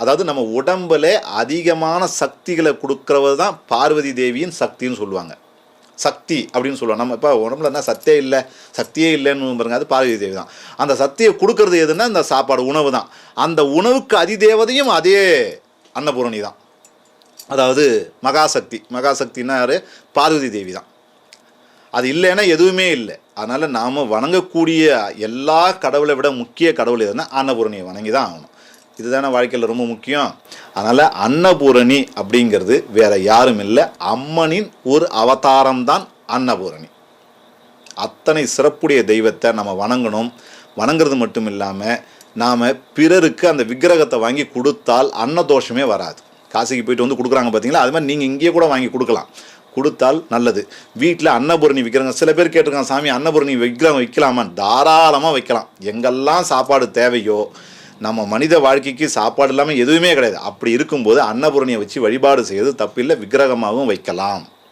அதாவது நம்ம உடம்புல அதிகமான சக்திகளை கொடுக்கறது தான் பார்வதி தேவியின் சக்தின்னு சொல்லுவாங்க. சக்தி அப்படின்னு சொல்லுவாங்க. நம்ம இப்போ உடம்புல என்ன சத்தே இல்லை சக்தியே இல்லைன்னு பாருங்க அது பார்வதி தேவி தான். அந்த சக்தியை கொடுக்கறது எதுன்னா இந்த சாப்பாடு உணவு தான். அந்த உணவுக்கு அதிதேவதையும் அதே அன்னபூரணி தான். அதாவது மகாசக்தி. மகாசக்தின்னா யாரு? பார்வதி தேவி தான். அது இல்லைன்னா எதுவுமே இல்லை. அதனால் நாம் வணங்கக்கூடிய எல்லா கடவுளை விட முக்கிய கடவுள் எதுனா அன்னபூரணியை வணங்கி தான் ஆகணும். இதுதானே வாழ்க்கையில் ரொம்ப முக்கியம். அதனால் அன்னபூரணி அப்படிங்கிறது வேறு யாரும் இல்லை. அம்மனின் ஒரு அவதாரம் தான் அன்னபூரணி. அத்தனை சிறப்புடைய தெய்வத்தை நம்ம வணங்கணும். வணங்குறது மட்டும் இல்லாமல் நாம் பிறருக்கு அந்த விக்கிரகத்தை வாங்கி கொடுத்தால் அன்னதோஷமே வராது. காசிக்கு போயிட்டு வந்து கொடுக்குறாங்க பார்த்தீங்களா அது மாதிரி நீங்கள் இங்கேயே கூட வாங்கி கொடுக்கலாம். கொடுத்தால் நல்லது. வீட்டில் அன்னபூரணி விற்கிறாங்க சில பேர் கேட்டிருக்காங்க சாமி அன்னபூரணி விக்கிரகம் வைக்கலாமா தாராளமாக வைக்கலாம். எங்கெல்லாம் சாப்பாடு தேவையோ நம்ம மனித வாழ்க்கைக்கு சாப்பாடு இல்லாமல் எதுவுமே கிடையாது. அப்படி இருக்கும்போது அன்னபூரணியை வச்சு வழிபாடு செய்வது தப்பில்லை விக்கிரகமாகவும் வைக்கலாம்.